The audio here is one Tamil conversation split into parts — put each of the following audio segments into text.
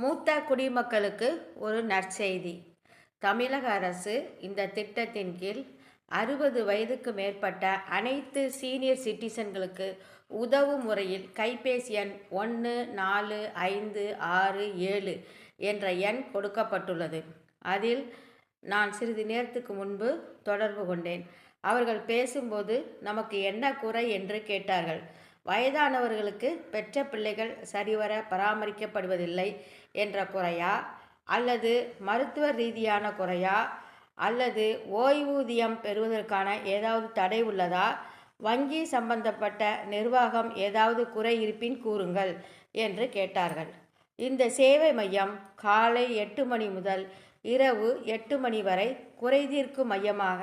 மூத்த குடிமக்களுக்கு ஒரு நற்செய்தி. தமிழக அரசு இந்த திட்டத்தின் கீழ் அறுபது வயதுக்கு மேற்பட்ட அனைத்து சீனியர் சிட்டிசன்களுக்கு உதவும் முறையில் கைபேசி எண் ஒன்று நாலு ஐந்து ஆறு ஏழு என்ற எண் கொடுக்கப்பட்டுள்ளது. அதில் நான் சிறிது நேரத்துக்கு முன்பு தொடர்பு கொண்டேன். அவர்கள் பேசும்போது நமக்கு என்ன குறை என்று கேட்டார்கள். வயதானவர்களுக்கு பெற்ற பிள்ளைகள் சரிவர பராமரிக்கப்படுவதில்லை என்ற குறையா? அல்லது மருத்துவ ரீதியான குறையா? அல்லது ஓய்வூதியம் பெறுவதற்கான ஏதாவது தடை உள்ளதா? வங்கி சம்பந்தப்பட்ட நிர்வாகம் ஏதாவது குறை இருப்பின் கூறுங்கள் என்று கேட்டார்கள். இந்த சேவை மையம் காலை எட்டு மணி முதல் இரவு எட்டு மணி வரை குறைதீர்க்கும் மையமாக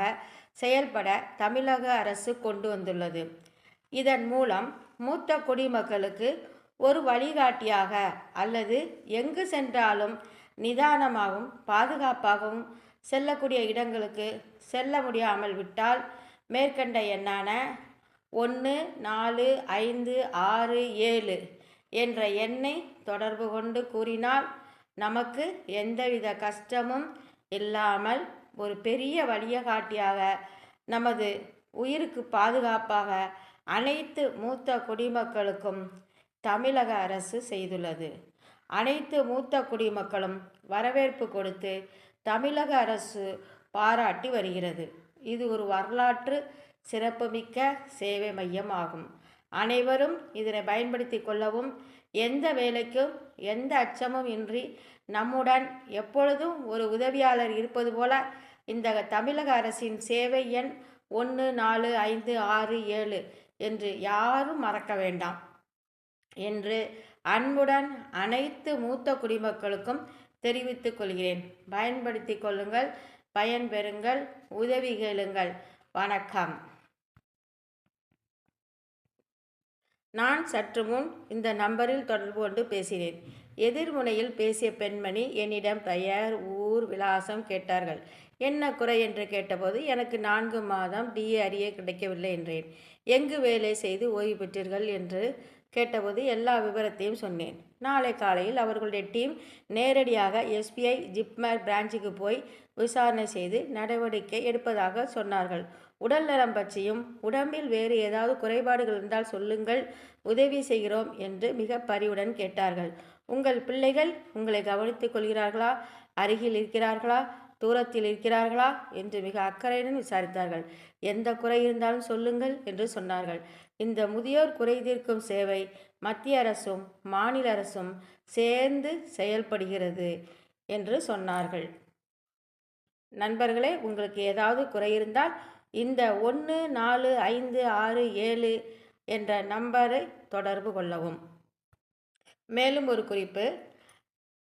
செயல்பட தமிழக அரசு கொண்டு வந்துள்ளது. இதன் மூலம் மூத்த குடிமக்களுக்கு ஒரு வழிகாட்டியாக அல்லது எங்கு சென்றாலும் நிதானமாகவும் பாதுகாப்பாகவும் செல்லக்கூடிய இடங்களுக்கு செல்ல முடியாமல் விட்டால் மேற்கண்ட எண்ணான ஒன்று நாலு ஐந்து ஆறு ஏழு என்ற எண்ணை தொடர்பு கொண்டு கூறினால் நமக்கு எந்தவித கஷ்டமும் இல்லாமல் ஒரு பெரிய வழிகாட்டியாக நமது உயிருக்கு பாதுகாப்பாக அனைத்து மூத்த குடிமக்களுக்கும் தமிழக அரசு செய்துள்ளது. அனைத்து மூத்த குடிமக்களும் வரவேற்பு கொடுத்து தமிழக அரசு பாராட்டி வருகிறது. இது ஒரு வரலாற்று சிறப்புமிக்க சேவை மையம் ஆகும். அனைவரும் இதனை பயன்படுத்தி கொள்ளவும் எந்த வேலைக்கும் எந்த அச்சமும் இன்றி நம்முடன் எப்பொழுதும் ஒரு உதவியாளர் இருப்பது போல இந்த தமிழக அரசின் சேவை எண் ஒன்று நாலு ஐந்து ஆறு ஏழு என்று யாரும் மறக்க வேண்டாம். என்று அன்புடன் அனைத்து மூத்த குடிமக்களுக்கும் தெரிவித்துக் கொள்கிறேன். பயன்படுத்தி கொள்ளுங்கள் பயன்பெறுங்கள் உதவி கேளுங்கள். வணக்கம். நான் சற்று முன் இந்த நம்பரில் தொடர்பு கொண்டு பேசினேன். எதிர்முனையில் பேசிய பெண்மணி என்னிடம் பெயர் ஊர் விலாசம் கேட்டார்கள். என்ன குறை என்று கேட்டபோது எனக்கு நான்கு மாதம் டிஏ அறிய கிடைக்கவில்லை என்றேன். எங்கு வேலை செய்து ஓய்வு பெற்றீர்கள்? என்று கேட்டபோது எல்லா விவரத்தையும் சொன்னேன். நாளை காலையில் அவர்களுடைய டீம் நேரடியாக எஸ்பிஐ ஜிப்மர் பிரான்ச்சுக்கு போய் விசாரணை செய்து நடவடிக்கை எடுப்பதாக சொன்னார்கள். உடல் நலம் பற்றியும் உடம்பில் வேறு ஏதாவது குறைபாடுகள் இருந்தால் சொல்லுங்கள் உதவி செய்கிறோம் என்று மிக பரிவுடன் கேட்டார்கள். உங்கள் பிள்ளைகள் உங்களை கவனித்துக் கொள்கிறார்களா? அருகில் இருக்கிறார்களா? தூரத்தில் இருக்கிறார்களா? என்று மிக அக்கறையுடன் விசாரித்தார்கள். எந்த குறை இருந்தாலும் சொல்லுங்கள் என்று சொன்னார்கள். இந்த முதியோர் குறை தீர்க்கும் சேவை மத்திய அரசும் மாநில அரசும் சேர்ந்து செயல்படுகிறது என்று சொன்னார்கள். நண்பர்களே உங்களுக்கு ஏதாவது குறை இருந்தால் இந்த ஒன்று நாலு ஐந்து ஆறு ஏழு என்ற நம்பரை தொடர்பு கொள்ளவும். மேலும் ஒரு குறிப்பு.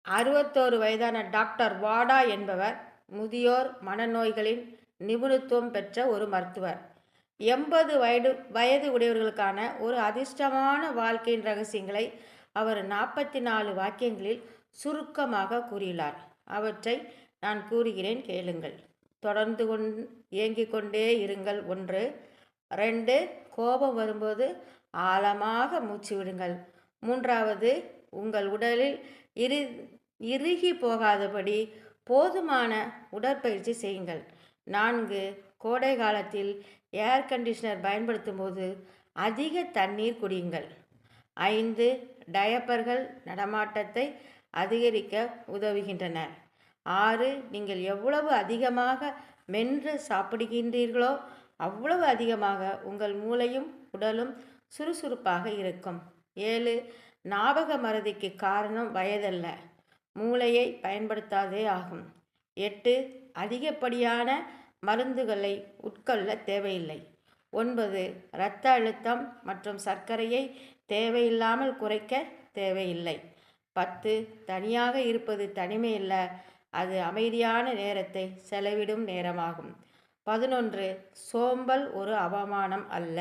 அறுபத்தோரு வயதான டாக்டர் வாடா என்பவர் முதியோர் மனநோய்களின் நிபுணத்துவம் பெற்ற ஒரு மருத்துவர். எண்பது வயது வயது உடையவர்களுக்கான ஒரு அதிர்ஷ்டமான வாழ்க்கையின் ரகசியங்களை அவர் நாற்பத்தி நாலு வாக்கியங்களில் சுருக்கமாக கூறியுள்ளார். அவற்றை நான் கூறுகிறேன் கேளுங்கள். தொடர்ந்து கொண் இயங்கிக் கொண்டே இருங்கள். ஒன்று ரெண்டு கோபம் வரும்போது ஆழமாக மூச்சு விடுங்கள். மூன்றாவது உங்கள் உடலில் இரு இறுகி போகாதபடி போதுமான உடற்பயிற்சி செய்யுங்கள். நான்கு கோடை காலத்தில் ஏர் கண்டிஷனர் பயன்படுத்தும் போது அதிக தண்ணீர் குடியுங்கள். ஐந்து டயப்பர்கள் நடமாட்டத்தை அதிகரிக்க உதவுகின்றன. ஆறு நீங்கள் எவ்வளவு அதிகமாக மென்று சாப்பிடுகின்றீர்களோ அவ்வளவு அதிகமாக உங்கள் மூளையும் உடலும் சுறுசுறுப்பாக இருக்கும். ஏழு ஞாபக மறதிக்கு காரணம் வயதல்ல. மூளையை பயன்படுத்தாதே ஆகும். எட்டு அதிகப்படியான மருந்துகளை உட்கொள்ள தேவையில்லை. ஒன்பது இரத்த அழுத்தம் மற்றும் சர்க்கரையை தேவையில்லாமல் குறைக்க தேவையில்லை. பத்து தனியாக இருப்பது தனிமையில்ல அது அமைதியான நேரத்தை செலவிடும் நேரமாகும். பதினொன்று சோம்பல் ஒரு அவமானம் அல்ல.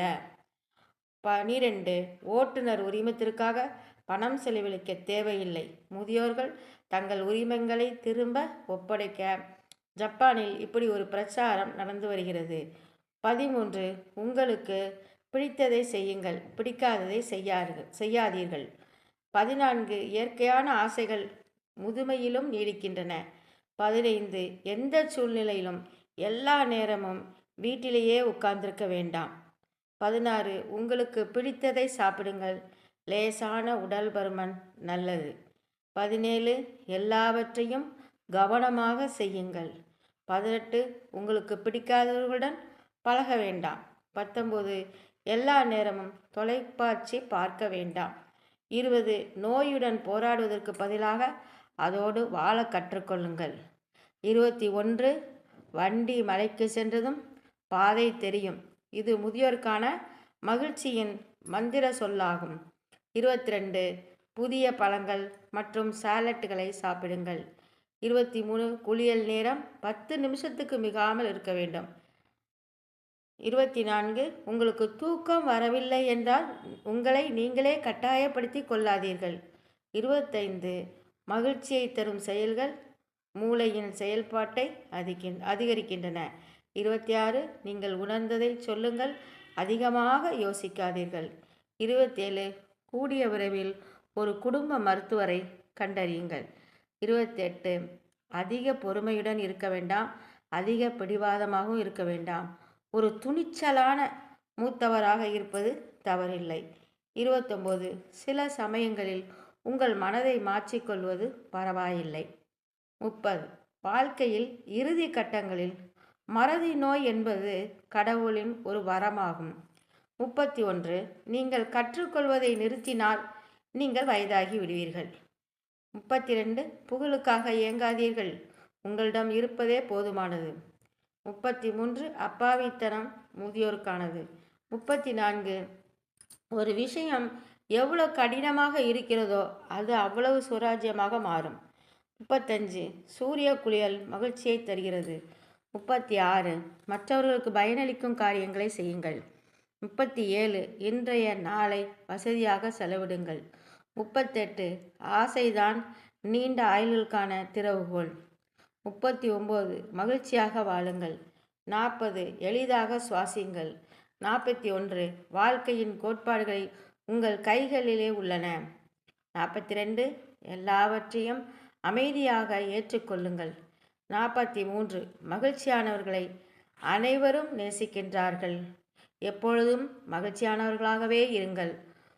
பனிரெண்டு ஓட்டுநர் உரிமத்திற்காக பணம் செலவழிக்க தேவையில்லை. முதியோர்கள் தங்கள் உரிமங்களை திரும்ப ஒப்படைக்க ஜப்பானில் இப்படி ஒரு பிரச்சாரம் நடந்து வருகிறது. பதிமூன்று உங்களுக்கு பிடித்ததை செய்யுங்கள் பிடிக்காததை செய்யார்கள் செய்யாதீர்கள். பதினான்கு இயற்கையான ஆசைகள் முதுமையிலும் நீடிக்கின்றன. பதினைந்து எந்த சூழ்நிலையிலும் எல்லா நேரமும் வீட்டிலேயே உட்கார்ந்திருக்க வேண்டாம். பதினாறு உங்களுக்கு பிடித்ததை சாப்பிடுங்கள் லேசான உடல் பருமன் நல்லது. பதினேழு எல்லாவற்றையும் கவனமாக செய்யுங்கள். பதினெட்டு உங்களுக்கு பிடிக்காதவர்களுடன் பழக வேண்டாம். பத்தொம்போது எல்லா நேரமும் தொலைக்காட்சி பார்க்க வேண்டாம். இருபது நோயுடன் போராடுவதற்கு பதிலாக அதோடு வாழ கற்றுக்கொள்ளுங்கள். இருபத்தி ஒன்று வண்டி மலைக்கு சென்றதும் பாதை தெரியும். இது முதியோருக்கான மகிழ்ச்சியின் மந்திர சொல்லாகும். இருபத்தி ரெண்டு புதிய பழங்கள் மற்றும் சாலட்டுகளை சாப்பிடுங்கள். இருபத்தி மூணு குளியல் நேரம் பத்து நிமிஷத்துக்கு மிகாமல் இருக்க வேண்டும். இருபத்தி நான்கு உங்களுக்கு தூக்கம் வரவில்லை என்றால் உங்களை நீங்களே கட்டாயப்படுத்தி கொள்ளாதீர்கள். இருபத்தைந்து மகிழ்ச்சியை தரும் செயல்கள் மூளையின் செயல்பாட்டை அதிக அதிகரிக்கின்றன. இருபத்தி ஆறு நீங்கள் உணர்ந்ததை சொல்லுங்கள் அதிகமாக யோசிக்காதீர்கள். இருபத்தேழு கூடிய விரைவில் ஒரு குடும்ப மருத்துவரை கண்டறியுங்கள். இருபத்தெட்டு. அதிக பொறுமையுடன் இருக்க வேண்டாம். அதிக பிடிவாதமாகவும் இருக்க வேண்டாம். ஒரு துணிச்சலான மூத்தவராக இருப்பது தவறில்லை. இருபத்தொம்போது. சில சமயங்களில் உங்கள் மனதை மாற்றிக்கொள்வது பரவாயில்லை. முப்பது. வாழ்க்கையில் இறுதி கட்டங்களில் மறதி நோய் என்பது கடவுளின் ஒரு வரமாகும். முப்பத்தி ஒன்று. நீங்கள் கற்றுக்கொள்வதை நிறுத்தினால் நீங்கள் வயதாகி விடுவீர்கள். முப்பத்தி ரெண்டு புகழுக்காக இயங்காதீர்கள். உங்களிடம் இருப்பதே போதுமானது. முப்பத்தி மூன்று அப்பாவித்தனம் முதியோருக்கானது. முப்பத்தி நான்கு ஒரு விஷயம் எவ்வளோ கடினமாக இருக்கிறதோ அது அவ்வளவு சுராஜ்யமாக மாறும். முப்பத்தஞ்சு சூரிய குளியல் மகிழ்ச்சியை தருகிறது. முப்பத்தி ஆறு மற்றவர்களுக்கு பயனளிக்கும் காரியங்களை செய்யுங்கள். முப்பத்தி ஏழு இன்றைய நாளை வசதியாக செலவிடுங்கள். முப்பத்தெட்டு. ஆசைதான் நீண்ட ஆயுளுக்கான திறவுகோல் முப்பத்தி ஒம்பது மகிழ்ச்சியாக வாழுங்கள். நாற்பது. எளிதாக சுவாசிங்கள் நாற்பத்தி ஒன்று வாழ்க்கையின் கோட்பாடுகளை உங்கள் கைகளிலே உள்ளன. நாற்பத்தி ரெண்டு எல்லாவற்றையும் அமைதியாக ஏற்றுக்கொள்ளுங்கள். நாற்பத்தி மூன்று மகிழ்ச்சியானவர்களை அனைவரும் நேசிக்கின்றார்கள். எப்பொழுதும் மகிழ்ச்சியானவர்களாகவே இருங்கள்.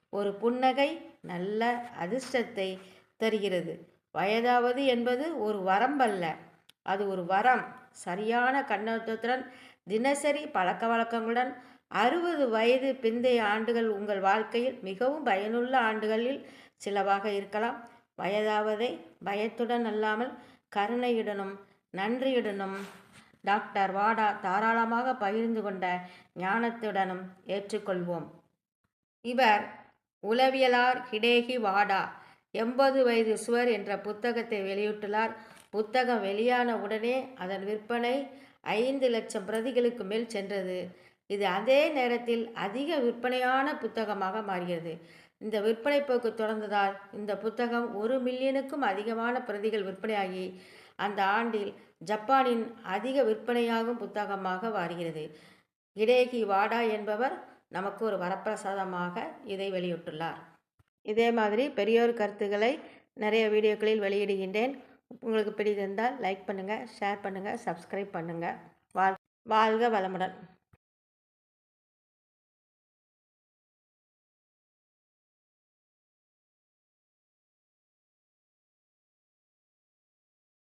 ஒரு புன்னகை நல்ல அதிர்ஷ்டத்தை தருகிறது. வயதாவது என்பது ஒரு வரம்பல்ல. அது ஒரு வரம். சரியான கண்ணோட்டத்துடன் தினசரி பழக்க வழக்கங்களுடன் அறுபது வயது பிந்தைய ஆண்டுகள் உங்கள் வாழ்க்கையில் மிகவும் பயனுள்ள ஆண்டுகளில் சிலவாக இருக்கலாம். வயதாவதை பயத்துடன் அல்லாமல் கருணையுடனும் நன்றியுடனும் டாக்டர் வாடா தாராளமாக பகிர்ந்து கொண்ட ஞானத்துடனும் ஏற்றுக்கொள்வோம். இவர் உளவியலார் ஹிடேகி வாடா. எண்பது வயது சுவர் என்ற புத்தகத்தை வெளியிட்டுள்ளார். புத்தகம் வெளியான உடனே அதன் விற்பனை ஐந்து லட்சம் பிரதிகளுக்கு மேல் சென்றது. இது அதே நேரத்தில் அதிக விற்பனையான புத்தகமாக மாறியது. இந்த விற்பனை போக்கு தொடர்ந்ததால் இந்த புத்தகம் ஒரு மில்லியனுக்கும் அதிகமான பிரதிகள் விற்பனையாகி அந்த ஆண்டில் ஜப்பானின் அதிக விற்பனையாகும் புத்தகமாக மாறுகிறது. இடேகி வாடா என்பவர் நமக்கு ஒரு வரப்பிரசாதமாக இதை வெளியிட்டுள்ளார். இதே மாதிரி பெரியோர் கருத்துக்களை நிறைய வீடியோக்களில் வெளியிடுகின்றேன். உங்களுக்கு பிடித்திருந்தால் லைக் பண்ணுங்கள் ஷேர் பண்ணுங்கள் சப்ஸ்கிரைப் பண்ணுங்கள் வாழ் வாழ்க வளமுடன்.